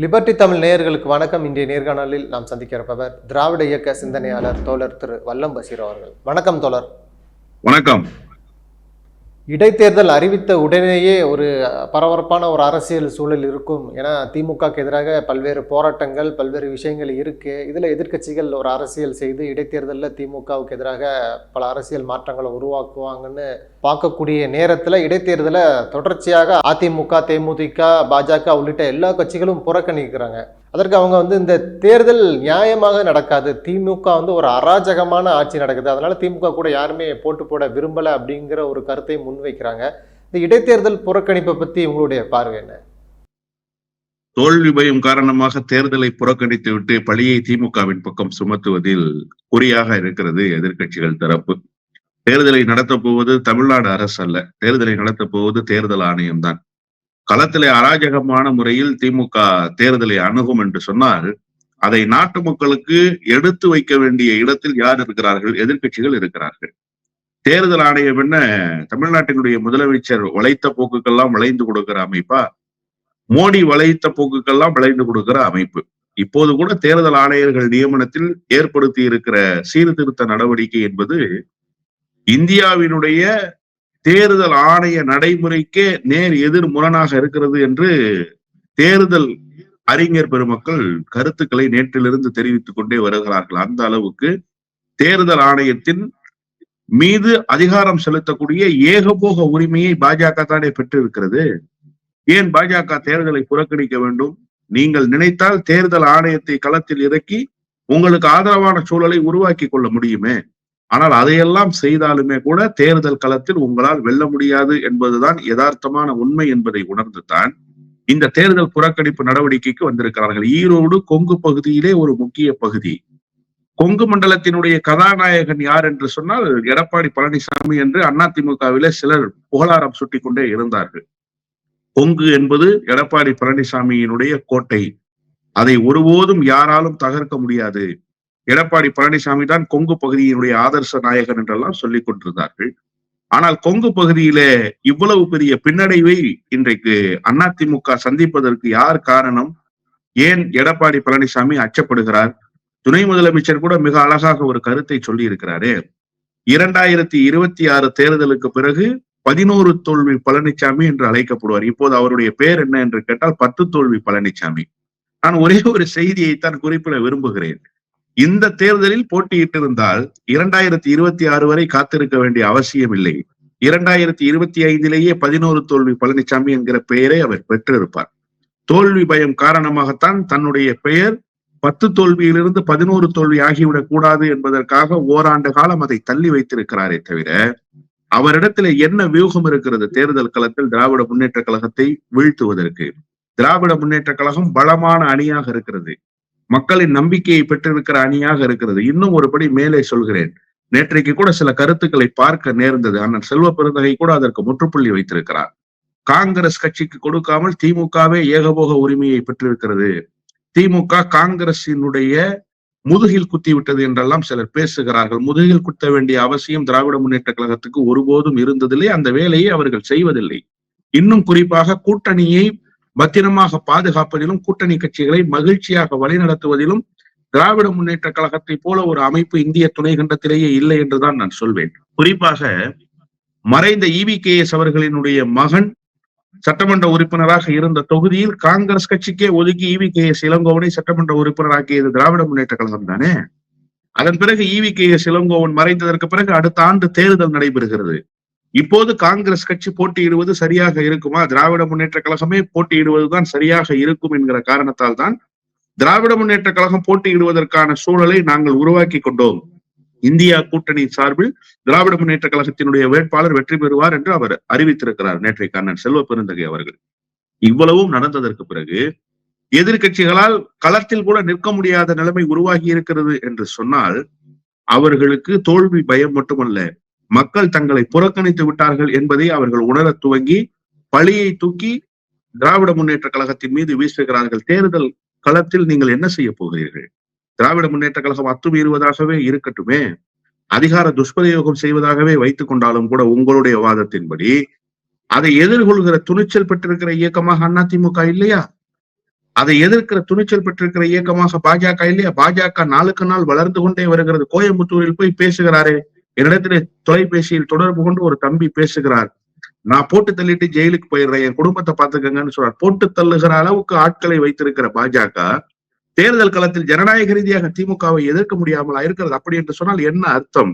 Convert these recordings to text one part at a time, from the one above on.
Liberty Tamil நேயர்களுக்கு வணக்கம். இன்றைய நேர்காணலில் நாம் சந்திக்கிறப்பவர் திராவிட இயக்க சிந்தனையாளர் தோழர் திரு வல்லம் பசீர் அவர்கள். வணக்கம் தோழர். வணக்கம். இடைத்தேர்தல் அறிவித்த உடனேயே ஒரு பரபரப்பான ஒரு அரசியல் சூழல் இருக்கும். ஏன்னா திமுகக்கு எதிராக பல்வேறு போராட்டங்கள் பல்வேறு விஷயங்கள் இருக்குது இதில் எதிர்க்கட்சிகள் ஒரு அரசியல் செய்து இடைத்தேர்தலில் திமுகவுக்கு எதிராக பல அரசியல் மாற்றங்களை உருவாக்குவாங்கன்னு பார்க்கக்கூடிய நேரத்தில் இடைத்தேர்தலை தொடர்ச்சியாக அதிமுக தேமுதிக பாஜக உள்ளிட்ட எல்லா கட்சிகளும் புறக்கணிக்கிறாங்க. அதற்கு அவங்க வந்து இந்த தேர்தல் நியாயமாக நடக்காது. திமுக வந்து ஒரு அராஜகமான ஆட்சி நடக்குது. அதனால திமுக கூட யாருமே போட்டு போட விரும்பல அப்படிங்கிற ஒரு கருத்தை முன்வைக்கிறாங்க. இந்த இடைத்தேர்தல் புறக்கணிப்பை பத்தி உங்களுடைய பார்வை என்ன? தோல்வி பயம் காரணமாக தேர்தலை புறக்கணித்து விட்டு பழியை திமுகவின் பக்கம் சுமத்துவதில் குறியாக இருக்கிறது எதிர்க்கட்சிகள் தரப்பு. தேர்தலை நடத்தப் போவது தமிழ்நாடு அரசு அல்ல. தேர்தலை நடத்தப் போவது தேர்தல் ஆணையம் தான். களத்திலே அராஜகமான முறையில் திமுக தேர்தலை அணுகும் என்று சொன்னால் அதை நாட்டு மக்களுக்கு எடுத்து வைக்க வேண்டிய இடத்தில் யார் இருக்கிறார்கள்? எதிர்க்கட்சிகள் இருக்கிறார்கள். தேர்தல் ஆணையம் என்ன? தமிழ்நாட்டினுடைய முதலமைச்சர் வளைத்த போக்குக்கெல்லாம் வளைந்து கொடுக்கிற அமைப்பா? மோடி வளைத்த போக்குக்கெல்லாம் வளைந்து கொடுக்கிற அமைப்பு. இப்போது கூட தேர்தல் ஆணையர்கள் நியமனத்தில் ஏற்படுத்தி இருக்கிற சீர்திருத்த நடவடிக்கை என்பது இந்தியாவினுடைய தேர்தல் ஆணைய நடைமுறைக்கே நேர் எதிர் முரணாக இருக்கிறது என்று தேர்தல் அறிஞர் பெருமக்கள் கருத்துக்களை நேற்றிலிருந்து தெரிவித்துக் கொண்டே வருகிறார்கள். அந்த அளவுக்கு தேர்தல் ஆணையத்தின் மீது அதிகாரம் செலுத்தக்கூடிய ஏகபோக உரிமையை பாஜக தானே பெற்றிருக்கிறது. ஏன் பாஜக தேர்தலை புறக்கணிக்க வேண்டும்? நீங்கள் நினைத்தால் தேர்தல் ஆணையத்தை களத்தில் இறக்கி உங்களுக்கு ஆதரவான சூழலை உருவாக்கி கொள்ள முடியுமே? ஆனால் அதையெல்லாம் செய்தாலுமே கூட தேர்தல் களத்தில் உங்களால் வெல்ல முடியாது என்பதுதான் யதார்த்தமான உண்மை என்பதை உணர்ந்துதான் இந்த தேர்தல் புறக்கணிப்பு நடவடிக்கைக்கு வந்திருக்கிறார்கள். ஈரோடு கொங்கு பகுதியிலே ஒரு முக்கிய பகுதி. கொங்கு மண்டலத்தினுடைய கதாநாயகன் யார் என்று சொன்னால் எடப்பாடி பழனிசாமி என்று அதிமுகவிலே சிலர் புகழாரம் சுட்டிக் கொண்டே இருந்தார்கள். கொங்கு என்பது எடப்பாடி பழனிசாமியினுடைய கோட்டை. அதை ஒருபோதும் யாராலும் தகர்க்க முடியாது. எடப்பாடி பழனிசாமி தான் கொங்கு பகுதியினுடைய ஆதர்ச நாயகன் என்றெல்லாம் சொல்லிக் கொண்டிருந்தார்கள். ஆனால் கொங்கு பகுதியிலே இவ்வளவு பெரிய பின்னடைவை இன்றைக்கு அதிமுக சந்திப்பதற்கு யார் காரணம்? ஏன் எடப்பாடி பழனிசாமி அச்சப்படுகிறார்? துணை முதலமைச்சர் கூட மிக அழகாக ஒரு கருத்தை சொல்லி இருக்கிறாரு இரண்டாயிரத்தி இருபத்தி ஆறு தேர்தலுக்கு பிறகு பதினோரு தோல்வி பழனிசாமி என்று அழைக்கப்படுவார். இப்போது அவருடைய பெயர் என்ன என்று கேட்டால் பத்து தோல்வி பழனிசாமி. நான் ஒரே ஒரு செய்தியைத்தான் குறிப்பிட விரும்புகிறேன். இந்த தேர்தலில் போட்டியிட்டிருந்தால் இரண்டாயிரத்தி இருபத்தி ஆறு வரை காத்திருக்க வேண்டிய அவசியம் இல்லை இரண்டாயிரத்தி இருபத்தி ஐந்திலேயே பதினோரு தோல்வி பழனிசாமி என்கிற பெயரை அவர் பெற்றிருப்பார். தோல்வி பயம் காரணமாகத்தான் தன்னுடைய பெயர் பத்து தோல்வியிலிருந்து பதினோரு தோல்வி ஆகிவிடக் கூடாது என்பதற்காக ஓராண்டு காலம் அதை தள்ளி வைத்திருக்கிறாரே தவிர அவரிடத்துல என்ன வியூகம் இருக்கிறது தேர்தல் களத்தில் திராவிட முன்னேற்ற கழகத்தை வீழ்த்துவதற்கு? திராவிட முன்னேற்ற கழகம் பலமான அணியாக இருக்கிறது. மக்களின் நம்பிக்கையை பெற்றிருக்கிற அணியாக இருக்கிறது. இன்னும் ஒருபடி மேலே சொல்கிறேன். நேற்றைக்கு கூட சில கருத்துக்களை பார்க்க நேர்ந்தது. அண்ணன் செல்வ பெருந்தகை கூட அதற்கு முற்றுப்புள்ளி வைத்திருக்கிறார். காங்கிரஸ் கட்சிக்கு கொடுக்காமல் திமுகவே ஏகபோக உரிமையை பெற்றிருக்கிறது. திமுக காங்கிரசினுடைய முதுகில் குத்தி விட்டது என்றெல்லாம் சிலர் பேசுகிறார்கள். முதுகில் குத்த வேண்டிய அவசியம் திராவிட முன்னேற்ற கழகத்துக்கு ஒருபோதும் இருந்ததில்லை. அந்த வேலையை அவர்கள் செய்வதில்லை. இன்னும் குறிப்பாக கூட்டணியை பத்திரமாக பாதுகாப்பதிலும் கூட்டணி கட்சிகளை மகிழ்ச்சியாக வழிநடத்துவதிலும் திராவிட முன்னேற்ற கழகத்தை போல ஒரு அமைப்பு இந்திய துணை கண்டத்திலேயே இல்லை என்றுதான் நான் சொல்வேன். குறிப்பாக மறைந்த இவி கே எஸ் அவர்களினுடைய மகன் சட்டமன்ற உறுப்பினராக இருந்த தொகுதியில் காங்கிரஸ் கட்சிக்கே ஒதுக்கி இவி கே எஸ் இளங்கோவனை சட்டமன்ற உறுப்பினராக்கியது திராவிட முன்னேற்ற கழகம் தானே? அதன் பிறகு இவி கே எஸ் இளங்கோவன் மறைந்ததற்கு பிறகு அடுத்த ஆண்டு தேர்தல் நடைபெறுகிறது. இப்போது காங்கிரஸ் கட்சி போட்டியிடுவது சரியாக இருக்குமா? திராவிட முன்னேற்ற கழகமே போட்டியிடுவதுதான் சரியாக இருக்கும் என்கிற காரணத்தால் தான் திராவிட முன்னேற்ற கழகம் போட்டியிடுவதற்கான சூழலை நாங்கள் உருவாக்கி கொண்டோம். இந்தியா கூட்டணி சார்பில் திராவிட முன்னேற்ற கழகத்தினுடைய வேட்பாளர் வெற்றி பெறுவார் என்று அவர் அறிவித்திருக்கிறார். நேற்றைய கண்ணன் செல்வ பெருந்தகை அவர்கள். இவ்வளவும் நடந்ததற்கு பிறகு எதிர்கட்சிகளால் களத்தில் கூட நிற்க முடியாத நிலைமை உருவாகி இருக்கிறது என்று சொன்னால் அவர்களுக்கு தோல்வி பயம் மட்டுமல்ல. மக்கள் தங்களை புறக்கணித்து விட்டார்கள் என்பதை அவர்கள் உணர துவங்கி பழியை தூக்கி திராவிட முன்னேற்ற கழகத்தின் மீது வீசுகிறார்கள். தேர்தல் களத்தில் நீங்கள் என்ன செய்ய போகிறீர்கள்? திராவிட முன்னேற்ற கழகம் அத்துமீறுவதாகவே இருக்கட்டுமே. அதிகார துஷ்பிரயோகம் செய்வதாகவே வைத்துக் கொண்டாலும் கூட உங்களுடைய வாதத்தின்படி அதை எதிர்கொள்கிற துணிச்சல் பெற்றிருக்கிற இயக்கமாக அதிமுக இல்லையா? அதை எதிர்க்கிற துணிச்சல் பெற்றிருக்கிற இயக்கமாக பாஜக இல்லையா? பாஜக நாளுக்கு நாள் வளர்ந்து கொண்டே வருகிறது. கோயம்புத்தூரில் போய் பேசுகிறாரே. என்னிடத்திலே தொலைபேசியில் தொடர்பு கொண்டு ஒரு தம்பி பேசுகிறார். நான் போட்டு தள்ளிட்டு ஜெயிலுக்கு போயிடுறேன் என் குடும்பத்தை பாத்துக்கங்கன்னு சொல்றார். போட்டு தள்ளுகிற அளவுக்கு ஆட்களை வைத்திருக்கிற பாஜக தேர்தல் களத்தில் ஜனநாயக ரீதியாக திமுகவை எதிர்க்க முடியாமல் இருக்கிறது அப்படி என்று சொன்னால் என்ன அர்த்தம்?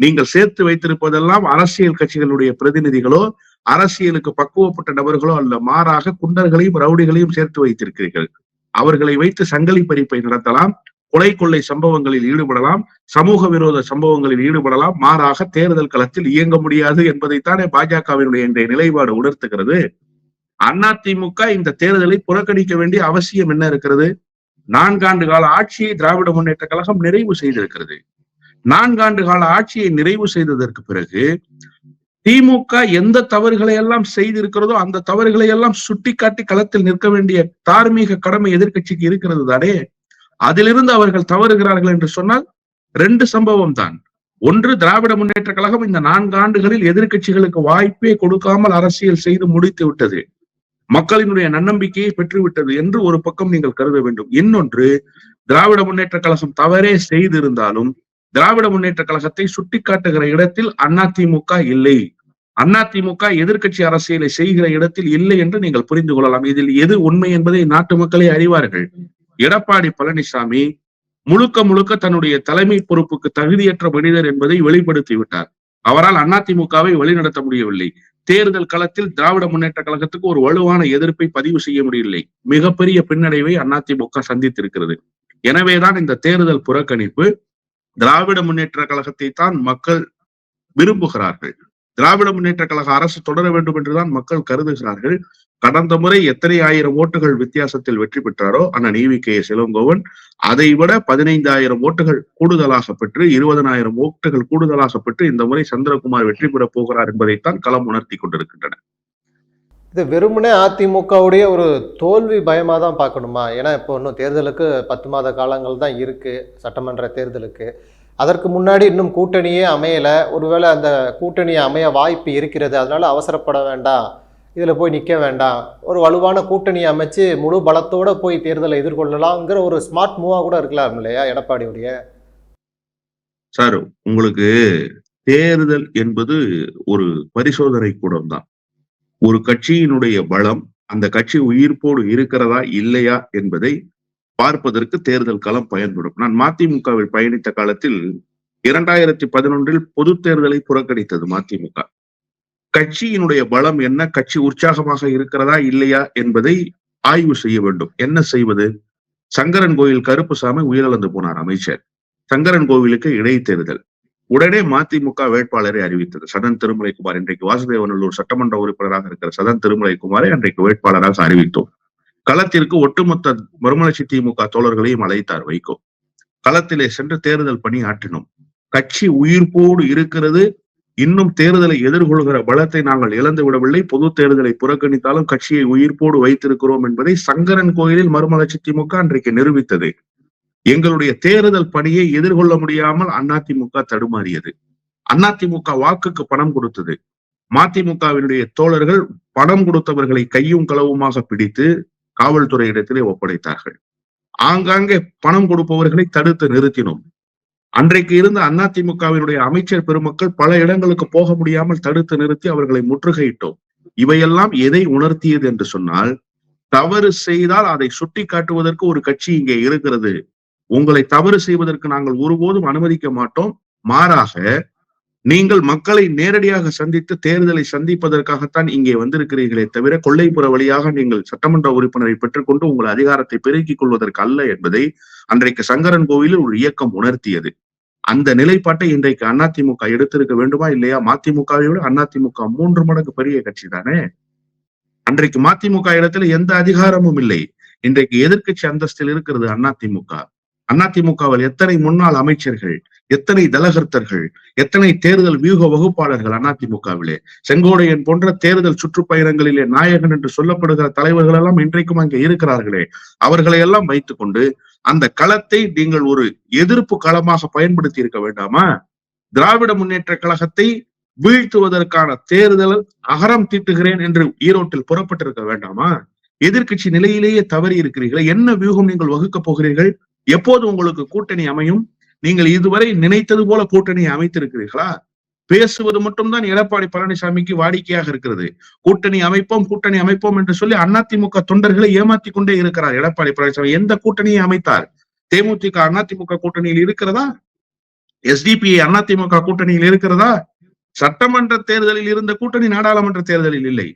நீங்கள் சேர்த்து வைத்திருப்பதெல்லாம் அரசியல் கட்சிகளுடைய பிரதிநிதிகளோ அரசியலுக்கு பக்குவப்பட்ட நபர்களோ அல்ல மாறாக குண்டர்களையும் ரவுடிகளையும் சேர்த்து வைத்திருக்கிறீர்கள். அவர்களை வைத்து சங்கலி பறிப்பை நடத்தலாம். கொலை கொள்ளை சம்பவங்களில் ஈடுபடலாம் சமூக விரோத சம்பவங்களில் ஈடுபடலாம் மாறாக தேர்தல் களத்தில் இயங்க முடியாது என்பதைத்தானே பாஜகவினுடைய இன்றைய நிலைப்பாடு உணர்த்துகிறது. அதிமுக இந்த தேர்தலை புறக்கணிக்க வேண்டிய அவசியம் என்ன இருக்கிறது? நான்காண்டு கால ஆட்சியை திராவிட முன்னேற்ற கழகம் நிறைவு செய்திருக்கிறது. நான்காண்டு கால ஆட்சியை நிறைவு செய்ததற்கு பிறகு திமுக எந்த தவறுகளை எல்லாம் செய்திருக்கிறதோ அந்த தவறுகளை எல்லாம் சுட்டிக்காட்டி களத்தில் நிற்க வேண்டிய தார்மீக கடமை எதிர்க்கட்சிக்கு இருக்கிறது தானே? அதிலிருந்து அவர்கள் தவறுகிறார்கள் என்று சொன்னால் ரெண்டு சம்பவம் தான் ஒன்று திராவிட முன்னேற்ற கழகம் இந்த நான்கு ஆண்டுகளில் எதிர்கட்சிகளுக்கு வாய்ப்பே கொடுக்காமல் அரசியல் செய்து முடித்து விட்டது. மக்களினுடைய நன்னம்பிக்கையை பெற்றுவிட்டது என்று ஒரு பக்கம் நீங்கள் கருத வேண்டும். இன்னொன்று திராவிட முன்னேற்ற கழகம் தவறே செய்திருந்தாலும் திராவிட முன்னேற்ற கழகத்தை சுட்டிக்காட்டுகிற இடத்தில் அதிமுக இல்லை. அதிமுக எதிர்க்கட்சி அரசியலை செய்கிற இடத்தில் இல்லை என்று நீங்கள் புரிந்து கொள்ளலாம். இதில் எது உண்மை என்பதை நாட்டு மக்களே அறிவார்கள். எடப்பாடி பழனிசாமி முழுக்க முழுக்க தன்னுடைய தலைமை பொறுப்புக்கு தகுதியற்ற மனிதர் என்பதை வெளிப்படுத்திவிட்டார் அவரால் அதிமுகவை வழிநடத்த முடியவில்லை. தேர்தல் களத்தில் திராவிட முன்னேற்ற கழகத்துக்கு ஒரு வலுவான எதிர்ப்பை பதிவு செய்ய முடியவில்லை. மிகப்பெரிய பின்னடைவை அதிமுக சந்தித்திருக்கிறது. எனவேதான் இந்த தேர்தல் புறக்கணிப்பு திராவிட முன்னேற்ற கழகத்தை தான் மக்கள் விரும்புகிறார்கள். திராவிட முன்னேற்ற கழக அரசு தொடர வேண்டும் என்றுதான் மக்கள் கருதுகிறார்கள். கடந்த முறை எத்தனை ஆயிரம் ஓட்டுகள் வித்தியாசத்தில் வெற்றி பெற்றாரோ அண்ணன் ஈவி கே இளங்கோவன் அதை விட பதினைந்தாயிரம் ஓட்டுகள் கூடுதலாக பெற்று இருபதனாயிரம் ஓட்டுகள் கூடுதலாக பெற்று இந்த முறை சந்திரகுமார் வெற்றி பெறப் போகிறார் என்பதைத்தான் களம் உணர்த்தி கொண்டிருக்கின்றன இது வெறுமனே அதிமுகவுடைய ஒரு தோல்வி பயமாக தான் பார்க்கணுமா? ஏன்னா இப்போ இன்னும் தேர்தலுக்கு பத்து மாத காலங்கள் தான் இருக்குது சட்டமன்ற தேர்தலுக்கு. அதற்கு முன்னாடி இன்னும் கூட்டணியே அமையலை. ஒருவேளை அந்த கூட்டணி அமைய வாய்ப்பு இருக்கிறது. அதனால் அவசரப்பட வேண்டாம். இதில் போய் நிற்க வேண்டாம். ஒரு வலுவான கூட்டணி அமைச்சு முழு பலத்தோடு போய் தேர்தலை எதிர்கொள்ளலாம்ங்கிற ஒரு ஸ்மார்ட் மூவாக கூட இருக்கலாம் இல்லையா எடப்பாடியுடைய? சார் உங்களுக்கு தேர்தல் என்பது ஒரு பரிசோதனை கூடம் தான். ஒரு கட்சியினுடைய பலம் அந்த கட்சி உயிர்ப்போடு இருக்கிறதா இல்லையா என்பதை பார்ப்பதற்கு தேர்தல் களம் பயன்படும். நான் மதிமுகவில் பயணித்த காலத்தில் இரண்டாயிரத்தி பதினொன்றில் பொது தேர்தலை புறக்கணித்தது மதிமுக. கட்சியினுடைய பலம் என்ன? கட்சி உற்சாகமாக இருக்கிறதா? இல்லையா? என்பதை ஆய்வு செய்ய வேண்டும். என்ன செய்வது? சங்கரன் கோயில் கருப்புசாமி உயிரிழந்து போனார் அமைச்சர். சங்கரன் கோவிலுக்கு இடைத்தேர்தல். உடனே மதிமுக வேட்பாளரை அறிவித்தது. சதன் திருமலைக்குமார் இன்றைக்கு வாசுதேவநல்லூர் சட்டமன்ற உறுப்பினராக இருக்கிற சதன் திருமலைக்குமாரை அன்றைக்கு வேட்பாளராக அறிவித்தோம். களத்திற்கு ஒட்டுமொத்த மறுமலர்ச்சி திமுக தோழர்களையும் அழைத்தார் வைகோ. களத்திலே சென்று தேர்தல் பணி ஆற்றினோம். கட்சி உயிர்ப்போடு இருக்கிறது. இன்னும் தேர்தலை எதிர்கொள்கிற பலத்தை நாங்கள் இழந்து விடவில்லை. பொது தேர்தலை புறக்கணித்தாலும் கட்சியை உயிர்ப்போடு வைத்திருக்கிறோம் என்பதை சங்கரன் கோயிலில் மறுமலர்ச்சி திமுக அன்றைக்கு நிரூபித்தது. எங்களுடைய தேர்தல் பணியை எதிர்கொள்ள முடியாமல் அதிமுக தடுமாறியது. அதிமுக வாக்குக்கு பணம் கொடுத்தது. மதிமுகவினுடைய தோழர்கள் பணம் கொடுத்தவர்களை கையும் களவுமாக பிடித்து காவல்துறையிடத்திலே ஒப்படைத்தார்கள். ஆங்காங்கே பணம் கொடுப்பவர்களை தடுத்து நிறுத்தினோம். அன்றைக்கு இருந்த அதிமுகவினுடைய அமைச்சர் பெருமக்கள் பல இடங்களுக்கு போக முடியாமல் தடுத்து நிறுத்தி அவர்களை முற்றுகையிட்டோம். இவையெல்லாம் எதை உணர்த்தியது என்று சொன்னால் தவறு செய்தால் அதை சுட்டி காட்டுவதற்கு ஒரு கட்சி இங்கே இருக்கிறது. உங்களை தவறு செய்வதற்கு நாங்கள் ஒருபோதும் அனுமதிக்க மாட்டோம். மாறாக நீங்கள் மக்களை நேரடியாக சந்தித்து தேர்தலை சந்திப்பதற்காகத்தான் இங்கே வந்திருக்கிறீர்களே தவிர கொள்ளைப்புற வழியாக நீங்கள் சட்டமன்ற உறுப்பினரை பெற்றுக்கொண்டு உங்கள் அதிகாரத்தை பெருக்கிக் கொள்வதற்கு அல்ல என்பதை அன்றைக்கு சங்கரன் கோவிலில் ஒரு இயக்கம் உணர்த்தியது. அந்த நிலைப்பாட்டை இன்றைக்கு அதிமுக எடுத்திருக்க வேண்டுமா இல்லையா? மதிமுகவை விட அதிமுக மூன்று மடங்கு பெரிய கட்சி தானே? அன்றைக்கு மதிமுக இடத்துல எந்த அதிகாரமும் இல்லை. இன்றைக்கு எதிர்க்கட்சி அந்தஸ்தில் இருக்கிறது அதிமுக. அதிமுகவில் எத்தனை முன்னாள் அமைச்சர்கள் எத்தனை தலகர்த்தர்கள் எத்தனை தேர்தல் வியூக வகுப்பாளர்கள் அதிமுகவிலே? செங்கோடையன் போன்ற தேர்தல் சுற்றுப்பயணங்களிலே நாயகன் என்று சொல்லப்படுகிற தலைவர்கள் எல்லாம் இன்றைக்கும் அங்கே இருக்கிறார்களே. அவர்களை எல்லாம் வைத்துக்கொண்டு அந்த களத்தை நீங்கள் ஒரு எதிர்ப்பு களமாக பயன்படுத்தி இருக்க வேண்டாமா? திராவிட முன்னேற்ற கழகத்தை வீழ்த்துவதற்கான தேர்தல் அகரம் தீட்டுகிறேன் என்று ஈரோட்டில் புறப்பட்டிருக்க வேண்டாமா? எதிர்க்கட்சி நிலையிலேயே தவறி இருக்கிறீர்கள். என்ன வியூகம் நீங்கள் வகுக்கப் போகிறீர்கள்? எப்போது உங்களுக்கு கூட்டணி அமையும்? நீங்கள் இதுவரை நினைத்தது போல கூட்டணி அமைத்திருக்கிறீர்களா? பேசுவது மட்டும்தான் எடப்பாடி பழனிசாமிக்கு வாடிக்கையாக இருக்கிறது. கூட்டணி அமைப்போம் கூட்டணி அமைப்போம் என்று சொல்லி அதிமுக தொண்டர்களை ஏமாத்தி கொண்டே இருக்கிறார் எடப்பாடி பழனிசாமி. எந்த கூட்டணியை அமைத்தார்? தேமுதிக அதிமுக கூட்டணியில் இருக்கிறதா? எஸ்டிபிஐ அதிமுக கூட்டணியில் இருக்கிறதா? சட்டமன்ற தேர்தலில் இருந்த கூட்டணி நாடாளுமன்ற தேர்தலில் இல்லை.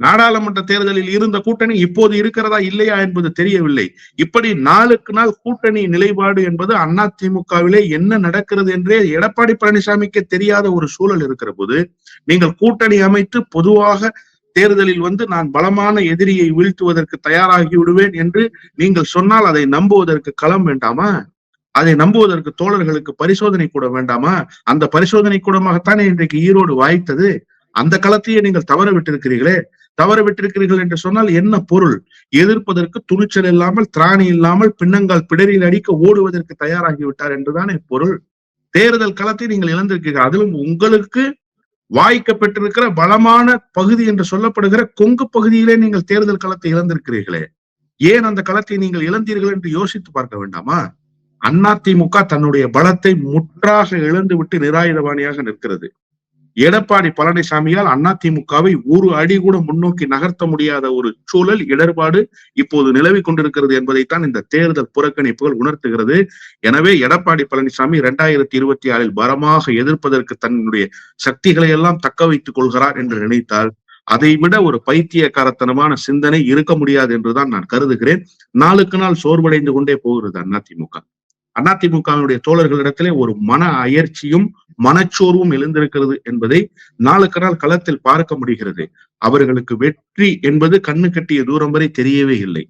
நாடாளுமன்ற தேர்தலில் இருந்த கூட்டணி இப்போது இருக்கிறதா இல்லையா என்பது தெரியவில்லை. இப்படி நாளுக்கு நாள் கூட்டணி நிலைப்பாடு என்பது அண்ணா திமுகவிலே என்ன நடக்கிறது என்றே எடப்பாடி பழனிசாமிக்கு தெரியாத ஒரு சூழல் இருக்கிற போது நீங்கள் கூட்டணி அமைத்து பொதுவாக தேர்தலில் வந்து நான் பலமான எதிரியை வீழ்த்துவதற்கு தயாராகி விடுவேன் என்று நீங்கள் சொன்னால் அதை நம்புவதற்கு களம் வேண்டாமா? அதை நம்புவதற்கு தோழர்களுக்கு பரிசோதனை கூட வேண்டாமா? அந்த பரிசோதனை கூடமாகத்தானே இன்றைக்கு ஈரோடு வாய்த்தது? அந்த களத்தையே நீங்கள் தவற விட்டிருக்கிறீர்களே. தவற விட்டிருக்கிறீர்கள் என்று சொன்னால் என்ன பொருள்? எதிர்ப்பதற்கு துணிச்சல் இல்லாமல் திராணி இல்லாமல் பின்னங்கால் பிடரில் அடிக்க ஓடுவதற்கு தயாராகிவிட்டார் என்றுதானே பொருள்? தேர்தல் களத்தை நீங்கள் இழந்திருக்கிறீர்கள். அதிலும் உங்களுக்கு வாய்க்கப்பட்டிருக்கிற பலமான பகுதி என்று சொல்லப்படுகிற கொங்கு பகுதியிலே நீங்கள் தேர்தல் களத்தை இழந்திருக்கிறீர்களே. ஏன் அந்த களத்தை நீங்கள் இழந்தீர்கள் என்று யோசித்து பார்க்க வேண்டாமா? அதிமுக தன்னுடைய பலத்தை முற்றாக இழந்து விட்டு நிராயுதபாணியாக நிற்கிறது. எடப்பாடி பழனிசாமியால் அதிமுகவை ஒரு அடி கூட முன்னோக்கி நகர்த்த முடியாத ஒரு சூழல் இடர்பாடு இப்போது நிலவி கொண்டிருக்கிறது என்பதைத்தான் இந்த தேர்தல் புறக்கணிப்புகள் உணர்த்துகிறது. எனவே எடப்பாடி பழனிசாமி இரண்டாயிரத்தி இருபத்தி ஆறில் பலமாக எதிர்ப்பதற்கு தன்னுடைய சக்திகளை எல்லாம் தக்க வைத்துக் கொள்கிறார் என்று நினைத்தால் அதை விட ஒரு பைத்தியக்காரத்தனமான சிந்தனை இருக்க முடியாது என்றுதான் நான் கருதுகிறேன். நாளுக்கு நாள் சோர்வடைந்து கொண்டே போகிறது அதிமுக. அதிமுகவினுடைய தோழர்களிடத்திலே ஒரு மன அயற்சியும் மனச்சோர்வும் எழுந்திருக்கிறது என்பதை நாளுக்கு நாள் களத்தில் பார்க்க முடிகிறது. அவர்களுக்கு வெற்றி என்பது கண்ணு கட்டிய தூரம் வரை தெரியவே இல்லை.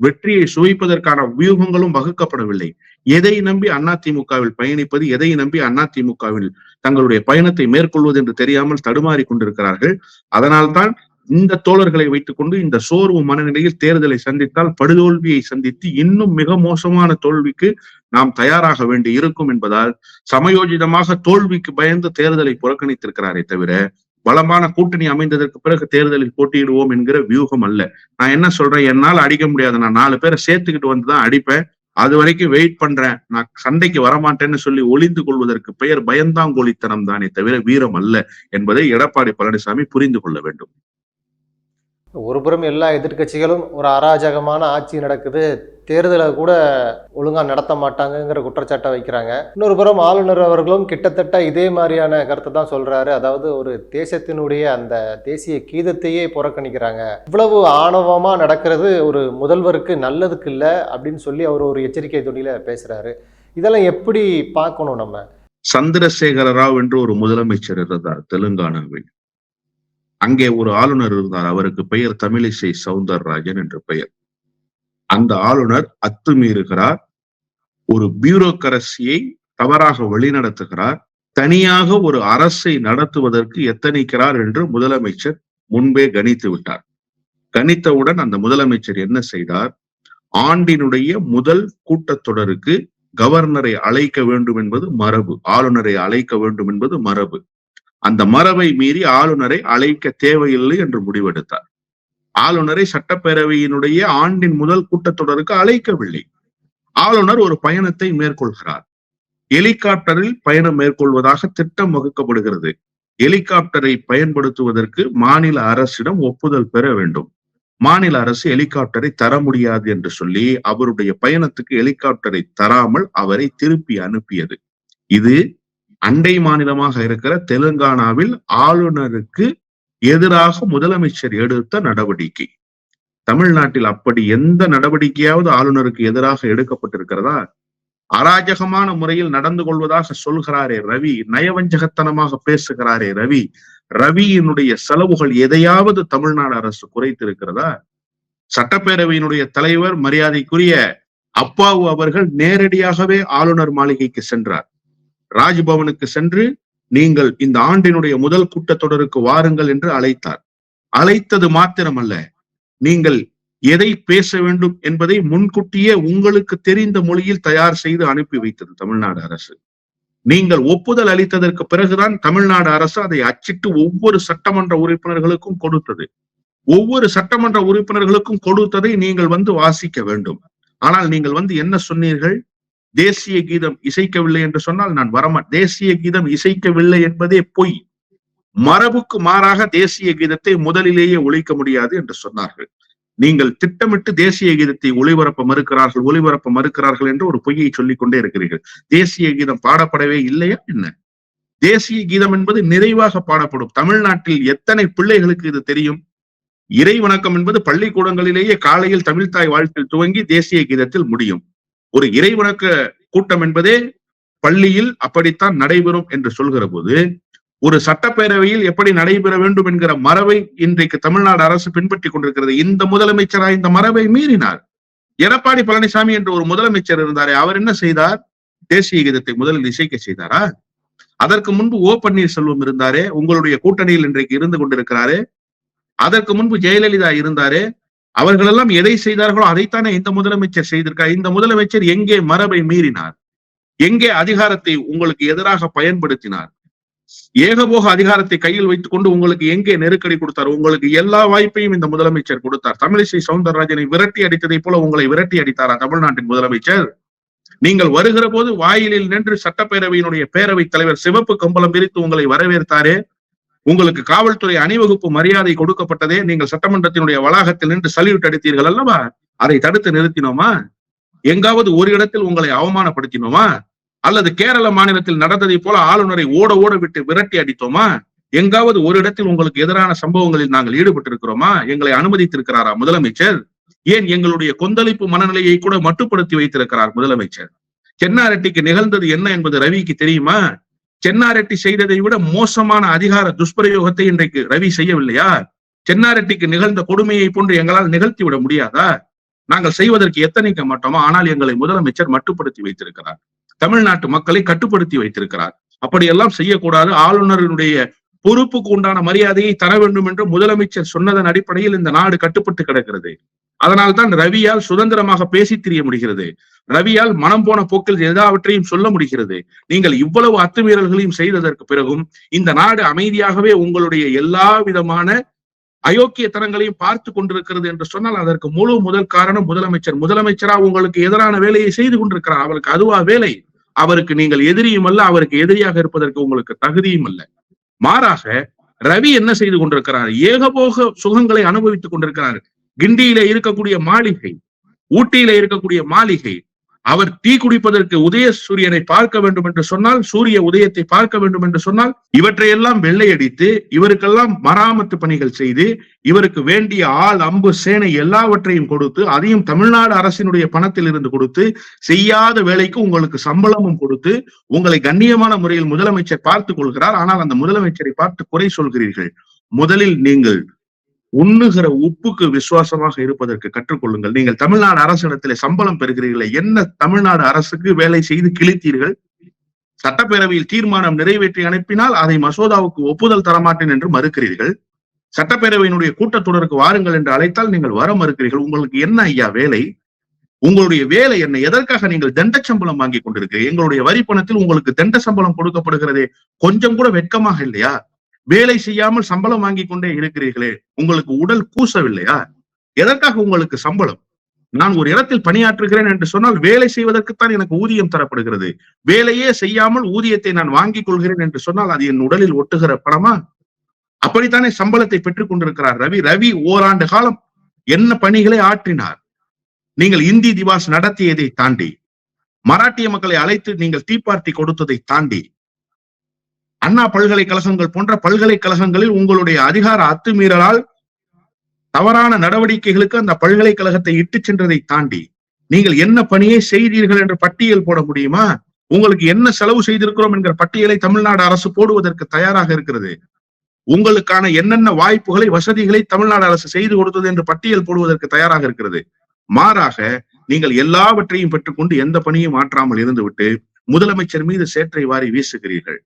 வெற்றியை சுவைப்பதற்கான வியூகங்களும் வகுக்கப்படவில்லை. எதை நம்பி அதிமுகவில் பயணிப்பது எதை நம்பி அதிமுகவில் தங்களுடைய பயணத்தை மேற்கொள்வது என்று தெரியாமல் தடுமாறி கொண்டிருக்கிறார்கள். அதனால்தான் இந்த தோழர்களை வைத்துக் கொண்டு இந்த சோர்வு மனநிலையில் தேர்தலை சந்தித்தால் படுதோல்வியை சந்தித்து இன்னும் மிக மோசமான தோல்விக்கு நாம் தயாராக வேண்டி இருக்கும் என்பதால் சமயோஜிதமாக தோல்விக்கு பயந்து தேர்தலை புறக்கணித்திருக்கிறாரே தவிர பலமான கூட்டணி அமைந்ததற்கு பிறகு தேர்தலில் போட்டியிடுவோம் என்கிற வியூகம் அல்ல. நான் என்ன சொல்றேன்? என்னால் அடிக்க முடியாது. நான் நாலு பேரை சேர்த்துக்கிட்டு வந்துதான் அடிப்பேன். அது வரைக்கும் வெயிட் பண்றேன். நான் சண்டைக்கு வரமாட்டேன்னு சொல்லி ஒளிந்து கொள்வதற்கு பெயர் பயந்தாங்கோலித்தனம் தானே தவிர வீரம் அல்ல என்பதை எடப்பாடி பழனிசாமி புரிந்து கொள்ள வேண்டும். ஒருபுறம் எல்லா எதிர்க்கட்சிகளும் ஒரு அராஜகமான ஆட்சி நடக்குது தேர்தலை கூட ஒழுங்காக நடத்த மாட்டாங்கங்கிற குற்றச்சாட்டை வைக்கிறாங்க. இன்னொரு புறம் ஆளுநர் அவர்களும் கிட்டத்தட்ட இதே மாதிரியான கருத்தை தான் சொல்கிறாரு அதாவது ஒரு தேசத்தினுடைய அந்த தேசிய கீதத்தையே புறக்கணிக்கிறாங்க. இவ்வளவு ஆணவமாக நடக்கிறது ஒரு முதல்வருக்கு நல்லதுக்கு இல்லை அப்படின்னு சொல்லி அவர் ஒரு எச்சரிக்கை துணியில் பேசுகிறாரு இதெல்லாம் எப்படி பார்க்கணும் நம்ம? சந்திரசேகர ராவ் என்று ஒரு முதலமைச்சர் இருந்தார் தெலுங்கானாவில். அங்கே ஒரு ஆளுநர் இருந்தார். அவருக்கு பெயர் தமிழிசை சவுந்தரராஜன் என்று பெயர். அந்த ஆளுநர் அத்துமீறுகிறார். ஒரு பியூரோக்கரசியை தவறாக வழிநடத்துகிறார். தனியாக ஒரு அரசை நடத்துவதற்கு எத்தனைக்கிறார் என்று முதலமைச்சர் முன்பே கணித்து விட்டார். கணித்தவுடன் அந்த முதலமைச்சர் என்ன செய்தார்? ஆண்டினுடைய முதல் கூட்டத்தொடருக்கு கவர்னரை அழைக்க வேண்டும் என்பது மரபு. ஆளுநரை அழைக்க வேண்டும் என்பது மரபு. அந்த மரபை மீறி ஆளுநரை அழைக்க தேவையில்லை என்று முடிவெடுத்தார். ஆளுநரை சட்டப்பேரவையினுடைய ஆண்டின் முதல் கூட்டத்தொடருக்கு அழைக்கவில்லை. ஆளுநர் ஒரு பயணத்தை மேற்கொள்கிறார். ஹெலிகாப்டரில் பயணம் மேற்கொள்வதாக திட்டம் வகுக்கப்படுகிறது. ஹெலிகாப்டரை பயன்படுத்துவதற்கு மாநில அரசிடம் ஒப்புதல் பெற வேண்டும். மாநில அரசு ஹெலிகாப்டரை தர முடியாது என்று சொல்லி அவருடைய பயணத்துக்கு ஹெலிகாப்டரை தராமல் அவரை திருப்பி அனுப்பியது. இது அண்டை மாநிலமாக இருக்கிற தெலுங்கானாவில் ஆளுநருக்கு எதிராக முதலமைச்சர் எடுத்த நடவடிக்கை. தமிழ்நாட்டில் அப்படி எந்த நடவடிக்கையாவது ஆளுநருக்கு எதிராக எடுக்கப்பட்டிருக்கிறதா? அராஜகமான முறையில் நடந்து கொள்வதாக சொல்கிறாரே ரவி நயவஞ்சகத்தனமாக பேசுகிறாரே ரவி. ரவியினுடைய செலவுகள் எதையாவது தமிழ்நாடு அரசு குறைத்திருக்கிறதா? சட்டப்பேரவையினுடைய தலைவர் மரியாதைக்குரிய அப்பாவு அவர்கள் நேரடியாகவே ஆளுநர் மாளிகைக்கு சென்றார். ராஜ்பவனுக்கு சென்று நீங்கள் இந்த ஆண்டினுடைய முதல் கூட்டத்தொடருக்கு வாருங்கள் என்று அழைத்தார். அழைத்தது மாத்திரமல்ல நீங்கள் எதை பேச வேண்டும் என்பதை முன்கூட்டியே உங்களுக்கு தெரிந்த மொழியில் தயார் செய்து அனுப்பி வைத்தது தமிழ்நாடு அரசு. நீங்கள் ஒப்புதல் அளித்ததற்கு பிறகுதான் தமிழ்நாடு அரசு அதை அச்சிட்டு ஒவ்வொரு சட்டமன்ற உறுப்பினர்களுக்கும் கொடுத்தது. ஒவ்வொரு சட்டமன்ற உறுப்பினர்களுக்கும் கொடுத்ததை நீங்கள் வந்து வாசிக்க வேண்டும். ஆனால் நீங்கள் வந்து என்ன சொன்னீர்கள்? தேசிய கீதம் இசைக்கவில்லை என்று சொன்னால் நான் வரமா தேசிய கீதம் இசைக்கவில்லை என்பதே பொய். மரபுக்கு மாறாக தேசிய கீதத்தை முதலிலேயே ஒழிக்க முடியாது என்று சொன்னார்கள். நீங்கள் திட்டமிட்டு தேசிய கீதத்தை ஒளிபரப்ப மறுக்கிறார்கள் ஒளிபரப்ப மறுக்கிறார்கள் என்று ஒரு பொய்யை சொல்லிக் கொண்டே இருக்கிறீர்கள். தேசிய கீதம் பாடப்படவே இல்லையா என்ன? தேசிய கீதம் என்பது நிறைவாக பாடப்படும். தமிழ்நாட்டில் எத்தனை பிள்ளைகளுக்கு இது தெரியும்? இறை வணக்கம் என்பது பள்ளிக்கூடங்களிலேயே காலையில் தமிழ்தாய் வாழ்த்தில் துவங்கி தேசிய கீதத்தில் முடியும். ஒரு இறைவணக்க கூட்டம் என்பதே பள்ளியில் அப்படித்தான் நடைபெறும் என்று சொல்கிற போது ஒரு சட்டப்பேரவையில் எப்படி நடைபெற வேண்டும் என்கிற மரபை இன்றைக்கு தமிழ்நாடு அரசு பின்பற்றி கொண்டிருக்கிறது. இந்த முதலமைச்சரா இந்த மரபை மீறினார். எடப்பாடி பழனிசாமி என்ற ஒரு முதலமைச்சர் இருந்தாரே அவர் என்ன செய்தார்? தேசிய கீதத்தை முதலில் இசைக்க செய்தாரா? அதற்கு முன்பு ஓ பன்னீர்செல்வம் இருந்தாரே உங்களுடைய கூட்டணியில் இன்றைக்கு இருந்து கொண்டிருக்கிறாரே அதற்கு முன்பு ஜெயலலிதா இருந்தாரே அவர்களெல்லாம் எதை செய்தார்களோ அதைத்தானே இந்த முதலமைச்சர் செய்திருக்கார். இந்த முதலமைச்சர் எங்கே மரபை மீறினார்? எங்கே அதிகாரத்தை உங்களுக்கு எதிராக பயன்படுத்தினார்? ஏகபோக அதிகாரத்தை கையில் வைத்துக் கொண்டு உங்களுக்கு எங்கே நெருக்கடி கொடுத்தார்? உங்களுக்கு எல்லா வாய்ப்பையும் இந்த முதலமைச்சர் கொடுத்தார். தமிழிசை சவுந்தரராஜனை விரட்டி அடித்ததை போல உங்களை விரட்டி அடித்தாரா தமிழ்நாட்டின் முதலமைச்சர்? நீங்கள் வருகிற போது வாயிலில் நின்று சட்டப்பேரவையினுடைய பேரவைத் தலைவர் சிவப்பு கம்பளம் விரித்து உங்களை வரவேற்றாரே. உங்களுக்கு காவல்துறை அணிவகுப்பு மரியாதை கொடுக்கப்பட்டதே நீங்கள் சட்டமன்றத்தினுடைய வளாகத்தில் நின்று சல்யூட் அடித்தீர்கள் அல்லவா? அதை தடுத்து நிறுத்தினோமா? எங்காவது ஒரு இடத்தில் உங்களை அவமானப்படுத்தினோமா? அல்லது கேரள மாநிலத்தில் நடந்ததை போல ஆளுநரை ஓட ஓட விட்டு விரட்டி அடித்தோமா? எங்காவது ஒரு இடத்தில் உங்களுக்கு எதிரான சம்பவங்களில் நாங்கள் ஈடுபட்டிருக்கிறோமா? எங்களை அனுமதித்திருக்கிறாரா முதலமைச்சர்? ஏன் எங்களுடைய கொந்தளிப்பு மனநிலையை கூட மட்டுப்படுத்தி வைத்திருக்கிறார் முதலமைச்சர்? சென்னாரெட்டிக்கு நிகழ்ந்தது என்ன என்பது ரவிக்கு தெரியுமா? சென்னாரெட்டி செய்ததை விட மோசமான அதிகார துஷ்பிரயோகத்தை இன்றைக்கு ரவி செய்யவில்லையா? சென்னாரெட்டிக்கு நிகழ்ந்த கொடுமையை போன்று எங்களால் நிகழ்த்தி விட முடியாதா? நாங்கள் செய்வதற்கு எத்தனைக்க மாட்டோமா ஆனால் எங்களை முதலமைச்சர் மட்டுப்படுத்தி வைத்திருக்கிறார். தமிழ்நாட்டு மக்களை கட்டுப்படுத்தி வைத்திருக்கிறார். அப்படியெல்லாம் செய்யக்கூடாது. ஆளுநரினுடைய பொறுப்புக்கு உண்டான மரியாதையை தர வேண்டும் என்று முதலமைச்சர் சொன்னதன் அடிப்படையில் இந்த நாடு கட்டுப்பட்டு கிடக்கிறது. அதனால் தான் ரவியால் சுதந்திரமாக பேசி திரிய முடிகிறது. ரவியால் மனம் போன போக்கில் எல்லாவற்றையும் சொல்ல முடிகிறது. நீங்கள் இவ்வளவு அத்துமீறல்களையும் செய்ததற்கு பிறகும் இந்த நாடு அமைதியாகவே உங்களுடைய எல்லா விதமான அயோக்கியத்தனங்களையும் பார்த்து கொண்டிருக்கிறது என்று சொன்னால் அதற்கு முழு முதல் காரணம் முதலமைச்சர். முதலமைச்சரா உங்களுக்கு எதிரான வேலையை செய்து கொண்டிருக்கிறார். அவருக்கு அதுவா வேலை. அவருக்கு நீங்கள் எதிரியும் அல்ல அவருக்கு எதிரியாக இருப்பதற்கு உங்களுக்கு தகுதியும் அல்ல. மாறாக ரவி என்ன செய்து கொண்டிருக்கிறார்? ஏகபோக சுகங்களை அனுபவித்துக் கொண்டிருக்கிறார் கிண்டியில இருக்கக்கூடிய மாளிகை ஊட்டியில இருக்கக்கூடிய மாளிகை அவர் டீ குடிப்பதற்கு உதய சூரியனை பார்க்க வேண்டும் என்று சொன்னால் சூரிய உதயத்தை பார்க்க வேண்டும் என்று சொன்னால் இவற்றையெல்லாம் வெள்ளையடித்து இவருக்கெல்லாம் மராமத்து பணிகள் செய்து இவருக்கு வேண்டிய ஆள் அம்பு சேனை எல்லாவற்றையும் கொடுத்து அதையும் தமிழ்நாடு அரசினுடைய பணத்தில் இருந்து கொடுத்து செய்யாத வேலைக்கு உங்களுக்கு சம்பளமும் கொடுத்து உங்களை கண்ணியமான முறையில் முதலமைச்சர் பார்த்துக் கொள்கிறார். ஆனால் அந்த முதலமைச்சரை பார்த்து குறை சொல்கிறீர்கள். முதலில் நீங்கள் உண்ணுகிற உப்புக்கு விசுவாசமாக இருப்பதற்கு கற்றுக்கொள்ளுங்கள். நீங்கள் தமிழ்நாடு அரசிடத்திலே சம்பளம் பெறுகிறீர்களே என்ன தமிழ்நாடு அரசுக்கு வேலை செய்து கிழித்தீர்கள்? சட்டப்பேரவையில் தீர்மானம் நிறைவேற்றி அனுப்பினால் அதை மசோதாவுக்கு ஒப்புதல் தரமாட்டேன் என்று மறுக்கிறீர்கள். சட்டப்பேரவையினுடைய கூட்டத்தொடருக்கு வாருங்கள் என்று அழைத்தால் நீங்கள் வர மறுக்கிறீர்கள். உங்களுக்கு என்ன ஐயா வேலை? உங்களுடைய வேலை என்ன? எதற்காக நீங்கள் தண்ட சம்பளம் வாங்கி கொண்டிருக்கிறீர்கள்? எங்களுடைய வரி பணத்தில் உங்களுக்கு தண்ட சம்பளம் கொடுக்கப்படுகிறதே கொஞ்சம் கூட வெட்கமாக இல்லையா? வேலை செய்யாமல் சம்பளம் வாங்கி கொண்டே இருக்கிறீர்களே உங்களுக்கு உடல் கூசவில்லையா? எதற்காக உங்களுக்கு சம்பளம்? நான் ஒரு இடத்தில் பணியாற்றுகிறேன் என்று சொன்னால் வேலை செய்வதற்குத்தான் எனக்கு ஊதியம் தரப்படுகிறது. வேலையே செய்யாமல் ஊதியத்தை நான் வாங்கிக் கொள்கிறேன் என்று சொன்னால் அது என் உடலில் ஒட்டுகிற பணமா? அப்படித்தானே சம்பளத்தை பெற்றுக் கொண்டிருக்கிறார் ரவி. ரவி ஓராண்டு காலம் என்ன பணிகளை ஆற்றினார்? நீங்கள் இந்தி திவாஸ் நடத்தியதை தாண்டி மராட்டிய மக்களை அழைத்து நீங்கள் தீப்பார்த்தி கொடுத்ததை தாண்டி அண்ணா பல்கலைக்கழகங்கள் போன்ற பல்கலைக்கழகங்களில் உங்களுடைய அதிகார அத்துமீறலால் தவறான நடவடிக்கைகளுக்கு அந்த பல்கலைக்கழகத்தை இட்டு சென்றதை தாண்டி நீங்கள் என்ன பணியை செய்தீர்கள் என்று பட்டியல் போட முடியுமா? உங்களுக்கு என்ன செலவு செய்திருக்கிறோம் என்கிற பட்டியலை தமிழ்நாடு அரசு போடுவதற்கு தயாராக இருக்கிறது. உங்களுக்கான என்னென்ன வாய்ப்புகளை வசதிகளை தமிழ்நாடு அரசு செய்து கொடுத்தது என்று பட்டியல் போடுவதற்கு தயாராக இருக்கிறது. மாறாக நீங்கள் எல்லாவற்றையும் பெற்றுக்கொண்டு எந்த பணியும் மாற்றாமல் இருந்துவிட்டு முதலமைச்சர் மீது சேற்றை வாரி வீசுகிறீர்கள்.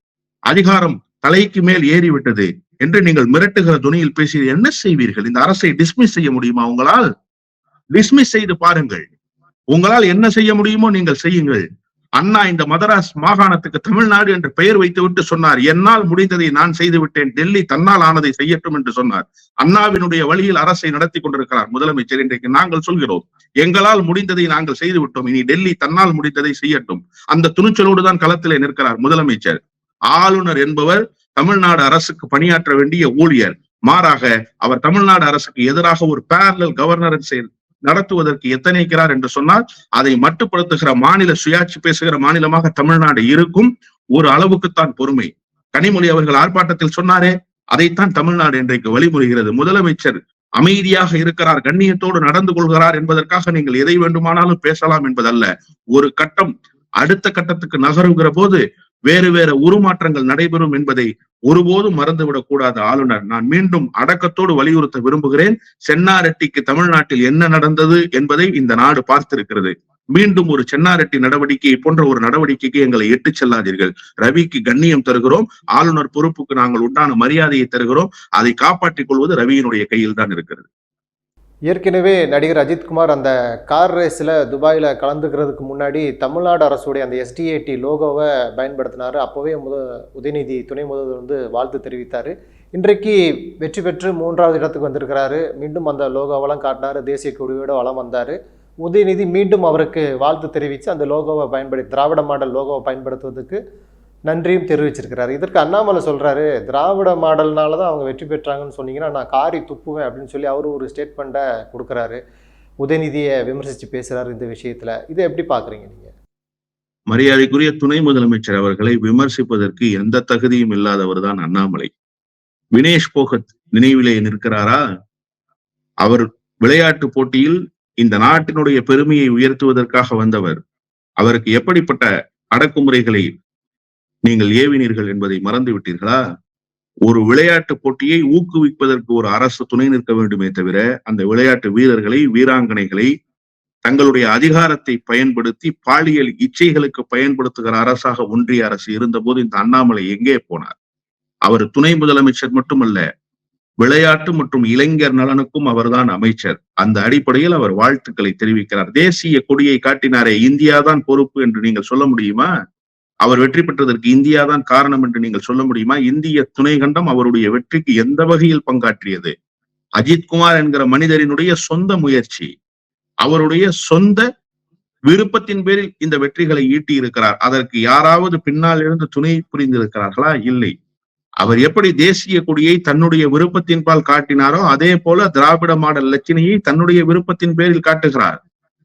அதிகாரம் தலைக்கு மேல் ஏறிவிட்டது என்று நீங்கள் மிரட்டுகிற துணியில் பேசி என்ன செய்வீர்கள்? இந்த அரசை டிஸ்மிஸ் செய்ய முடியுமா உங்களால்? டிஸ்மிஸ் செய்து பாருங்கள். உங்களால் என்ன செய்ய முடியுமோ நீங்கள் செய்யுங்கள். அண்ணா இந்த மதராஸ் மாகாணத்துக்கு தமிழ்நாடு என்று பெயர் வைத்துவிட்டு சொன்னார். என்னால் முடிந்ததை நான் செய்து விட்டேன் டெல்லி தன்னால் ஆனதை செய்யட்டும் என்று சொன்னார். அண்ணாவினுடைய வழியில் அரசை நடத்தி கொண்டிருக்கிறார் முதலமைச்சர். இன்றைக்கு நாங்கள் சொல்கிறோம் எங்களால் முடிந்ததை நாங்கள் செய்து விட்டோம் இனி டெல்லி தன்னால் முடிந்ததை செய்யட்டும். அந்த துணிச்சலோடு தான் களத்திலே நிற்கிறார் முதலமைச்சர். ஆளுநர் என்பவர் தமிழ்நாடு அரசுக்கு பணியாற்ற வேண்டிய ஊழியர். மாறாக அவர் தமிழ்நாடு அரசுக்கு எதிராக ஒரு பேரலல் கவர்னரன்ஸை நடத்துவதற்கு எத்தனைக்கிறார் என்று சொன்னால் அதை மட்டுப்படுத்துகிற மாநில சுயாட்சி பேசுகிற மாநிலமாக தமிழ்நாடு இருக்கும் ஒரு அளவுக்குத்தான் பொறுமை. கனிமொழி அவர்கள் ஆர்ப்பாட்டத்தில் சொன்னாரே அதைத்தான் தமிழ்நாடு இன்றைக்கு வழிமுறைகிறது. முதலமைச்சர் அமைதியாக இருக்கிறார் கண்ணியத்தோடு நடந்து கொள்கிறார் என்பதற்காக நீங்கள் எதை வேண்டுமானாலும் பேசலாம் என்பதல்ல. ஒரு கட்டம் அடுத்த கட்டத்துக்கு நகருகிற போது வேறு வேறு உருமாற்றங்கள் நடைபெறும் என்பதை ஒருபோதும் மறந்துவிடக் கூடாது ஆளுநர். நான் மீண்டும் அடக்கத்தோடு வலியுறுத்த விரும்புகிறேன் சென்னாரெட்டிக்கு தமிழ்நாட்டில் என்ன நடந்தது என்பதை இந்த நாடு பார்த்திருக்கிறது. மீண்டும் ஒரு சென்னாரெட்டி நடவடிக்கை போன்ற ஒரு நடவடிக்கைக்கு எங்களை எட்டு செல்லாதீர்கள். ரவிக்கு கண்ணியம் தருகிறோம் ஆளுநர் பொறுப்புக்கு நாங்கள் உண்டான மரியாதையை தருகிறோம் அதை காப்பாற்றிக் கொள்வது ரவியினுடைய கையில் தான் இருக்கிறது. ஏற்கனவே நடிகர் அஜித்குமார் அந்த கார் ரேஸில் துபாயில் கலந்துக்கிறதுக்கு முன்னாடி தமிழ்நாடு அரசுடைய அந்த எஸ்டிஏடி லோகோவை பயன்படுத்தினார். அப்போவே முத உதயநிதி துணை முதல்வர் வந்து வாழ்த்து தெரிவித்தார். இன்றைக்கு வெற்றி பெற்று மூன்றாவது இடத்துக்கு வந்திருக்கிறாரு. மீண்டும் அந்த லோகோவெல்லாம் காட்டினார். தேசிய கொடியோடு வளம் வந்தார். உதயநிதி மீண்டும் அவருக்கு வாழ்த்து தெரிவித்து அந்த லோகோவை பயன்படுத்தி திராவிட மாடல் லோகோவை பயன்படுத்துவதற்கு நன்றியும் தெரிவிச்சிருக்கிறாரு. இதற்கு அண்ணாமலை சொல்றாரு திராவிட மாடல்னால தான் அவங்க வெற்றி பெற்றாங்கன்னு சொன்னீங்கன்னா நான் காரி துப்புவேன் அப்படின்னு சொல்லி அவர் ஒரு ஸ்டேட்மெண்ட்டை கொடுக்குறாரு. உதயநிதியை விமர்சித்து பேசுறாரு இந்த விஷயத்துல. இதை எப்படி பார்க்குறீங்க நீங்க? மரியாதைக்குரிய துணை முதலமைச்சர் அவர்களை விமர்சிப்பதற்கு எந்த தகுதியும் இல்லாதவர் தான் அண்ணாமலை. வினேஷ் போகத் நினைவிலே நிற்கிறாரா? அவர் விளையாட்டு போட்டியில் இந்த நாட்டினுடைய பெருமையை உயர்த்துவதற்காக வந்தவர். அவருக்கு எப்படிப்பட்ட அடக்குமுறைகளை நீங்கள் ஏவினீர்கள் என்பதை மறந்து விட்டீர்களா? ஒரு விளையாட்டு போட்டியை ஊக்குவிப்பதற்கு ஒரு அரசு துணை நிற்க வேண்டுமே தவிர அந்த விளையாட்டு வீரர்களை வீராங்கனைகளை தங்களுடைய அதிகாரத்தை பயன்படுத்தி பாலியல் இச்சைகளுக்கு பயன்படுத்துகிற அரசாக ஒன்றிய அரசு இருந்தபோது இந்த அண்ணாமலை எங்கே போனார்? அவர் துணை முதலமைச்சர் மட்டுமல்ல விளையாட்டு மற்றும் இளைஞர் நலனுக்கும் அவர்தான் அமைச்சர். அந்த அடிப்படையில் அவர் வாழ்த்துக்களை தெரிவிக்கிறார். தேசிய கொடியை காட்டினாரே இந்தியா தான் பொறுப்பு என்று நீங்கள் சொல்ல முடியுமா? அவர் வெற்றி பெற்றதற்கு இந்தியா தான் காரணம் என்று நீங்கள் சொல்ல முடியுமா? இந்திய துணை கண்டம் அவருடைய வெற்றிக்கு எந்த வகையில் பங்காற்றியது? அஜித்குமார் என்கிற மனிதரினுடைய சொந்த முயற்சி. அவருடைய சொந்த விருப்பத்தின் பேரில் இந்த வெற்றிகளை ஈட்டி இருக்கிறார். அதற்கு யாராவது பின்னால் இருந்து துணை புரிந்திருக்கிறார்களா? இல்லை. அவர் எப்படி தேசிய கொடியை தன்னுடைய விருப்பத்தின் பால் காட்டினாரோ அதே போல திராவிட மாடல் லட்சணையை தன்னுடைய விருப்பத்தின் பேரில் காட்டுகிறார்.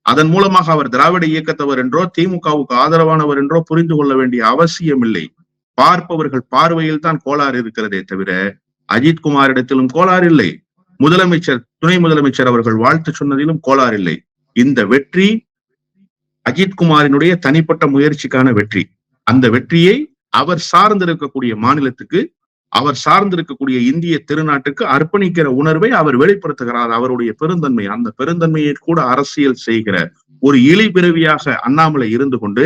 அதன் மூலமாக அவர் திராவிட இயக்கத்தவர் என்றோ திமுகவுக்கு ஆதரவானவர் என்றோ புரிந்து கொள்ள வேண்டிய அவசியம் இல்லை பார்ப்பவர்கள் பார்வையில் தான் கோளாறு இருக்கிறதே தவிர அஜித்குமாரிடத்திலும் கோளாறு இல்லை. முதலமைச்சர் துணை முதலமைச்சர் அவர்கள் வாழ்த்து சொன்னதிலும் கோளாறு இல்லை. இந்த வெற்றி அஜித்குமாரினுடைய தனிப்பட்ட முயற்சிக்கான வெற்றி. அந்த வெற்றியை அவர் சார்ந்திருக்கக்கூடிய மாநிலத்துக்கு அவர் சார்ந்திருக்கக்கூடிய இந்திய திருநாட்டுக்கு அர்ப்பணிக்கிற உணர்வை அவர் வெளிப்படுத்துகிறார். அவருடைய பெருந்தன்மை அந்த பெருந்தன்மையை கூட அரசியல் செய்கிற ஒரு இழி பிறவியாக அண்ணாமலை இருந்து கொண்டு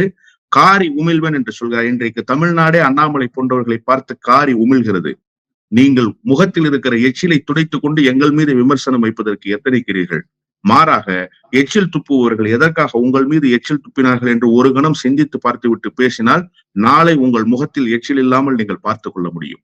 காரி உமிழ்வன் என்று சொல்கிறார். இன்றைக்கு தமிழ்நாடே அண்ணாமலை போன்றவர்களை பார்த்து காரி உமிழ்கிறது. நீங்கள் முகத்தில் இருக்கிற எச்சிலை துடைத்துக் கொண்டு எங்கள் மீது விமர்சனம் வைப்பதற்கு எத்தனைக்கிறீர்கள்? மாறாக எச்சில் துப்புபவர்கள் எதற்காக உங்கள் மீது எச்சில் துப்பினார்கள் என்று ஒரு கணம் சிந்தித்து பார்த்துவிட்டு பேசினால் நாளை உங்கள் முகத்தில் எச்சில் இல்லாமல் நீங்கள் பார்த்து கொள்ள முடியும்.